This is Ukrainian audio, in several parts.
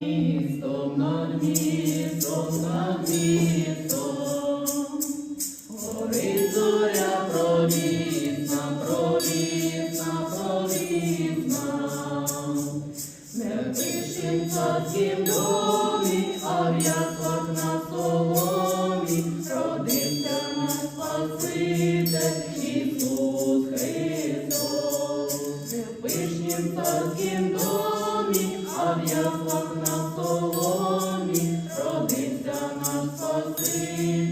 Містом над містом, над містом, горить зоря провісна, провісна. Не пишем царськім домі, а в яслах на соломі, родився наш Спаситель Ісус Христос. Не пишнім царськім домі, наш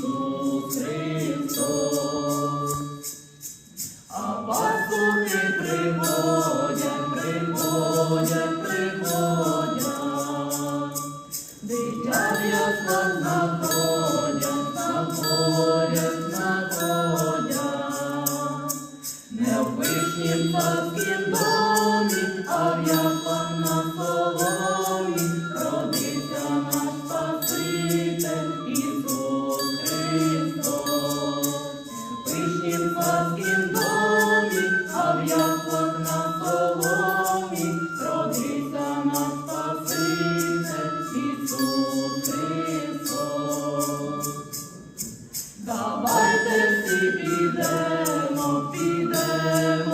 Ісус Христос, а пастухи приводять, приводять, приводять, дитя яка находять, находять, находять, не в вишнім папкім домі, а в яка в царськім домі, а в на соломі, родився наш Спаситель Ісус Давайте всі підемо, підемо.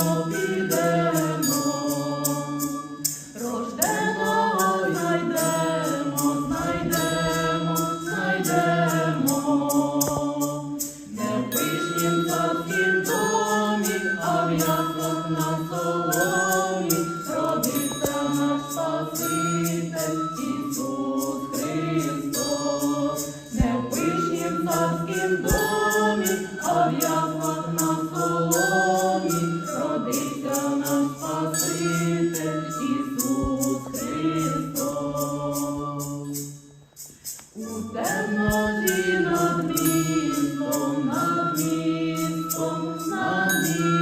У темноті над містом, над містом, над містом.